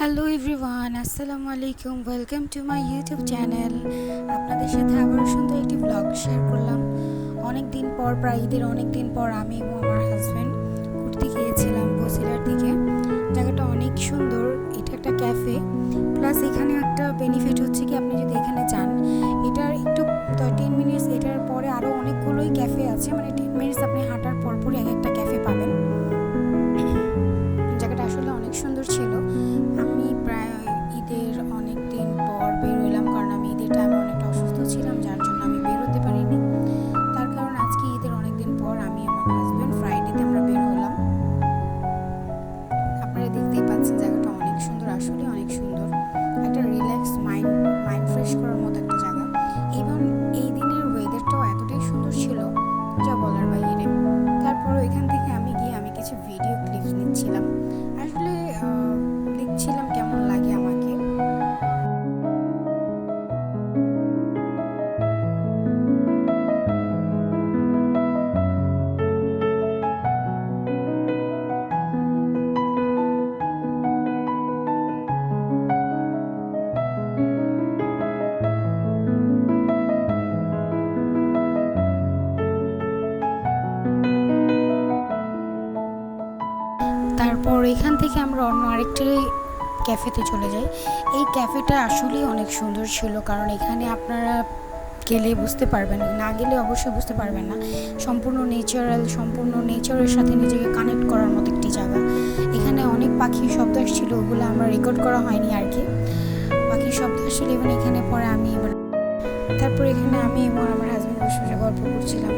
Hello everyone আসসালামু আলাইকুম welcome to my YouTube channel আপনাদের সাথে আবারও সুন্দর একটি ব্লগ শেয়ার করলাম। অনেক দিন পর, প্রায় ঈদের অনেক দিন পর আমি এবং আমার হাজব্যান্ড ঘুরতে গিয়েছিলাম বসিলার দিকে। জায়গাটা অনেক সুন্দর। এটা একটা ক্যাফে প্লাস এখানে একটা বেনিফিট হচ্ছে কি, আপনি যদি এখানে যান, এটার একটু টেন মিনিটস এটার পরে আরও অনেকগুলোই ক্যাফে আছে। মানে টেন মিনিটস আপনি হাঁটার পরপরই এক একটা ক্যাফে মাইন্ড করার মতো একটা জায়গা। এবং এই দিনের ওয়েদারটাও এতটাই সুন্দর ছিল, যা বলার বাইরে তারপর ওইখান থেকে আমি গিয়ে আমি কিছু ভিডিও ক্লিপস নিচ্ছিলাম। তারপর এখান থেকে আমরা অন্য আরেকটি ক্যাফেতে চলে যাই। এই ক্যাফেটা আসলেই অনেক সুন্দর ছিল, কারণ এখানে আপনারা গেলে বুঝতে পারবেন। না গেলে অবশ্যই বুঝতে পারবেন না। সম্পূর্ণ নেচারাল সম্পূর্ণ নেচারের সাথে নিজেকে কানেক্ট করার মতো একটি জায়গা। এখানে অনেক পাখির শব্দ ছিল ওগুলো আমরা রেকর্ড করা হয়নি আর কি। পাখির শব্দ আসলে এবং এখানে পরে আমি এবার তারপর এখানে আমি এবং আমার হাজব্যান্ড বসে বসে গল্প করছিলাম।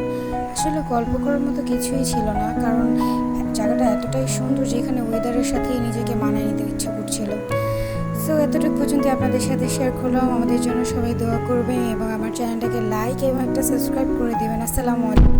আসলে গল্প করার মতো কিছুই ছিল না, কারণ জায়গাটা এতটাই সুন্দর যে এখানে ওয়েদারের সাথেই নিজেকে মানায় নিতে ইচ্ছে করছিল। সো এতটুকু পর্যন্ত আপনাদের সাথে শেয়ার করলাম। আমাদের জন্য সবাই দোয়া করবেন এবং আমার চ্যানেলটাকে লাইক এবং একটা সাবস্ক্রাইব করে দেবেন। আসসালামু আলাইকুম।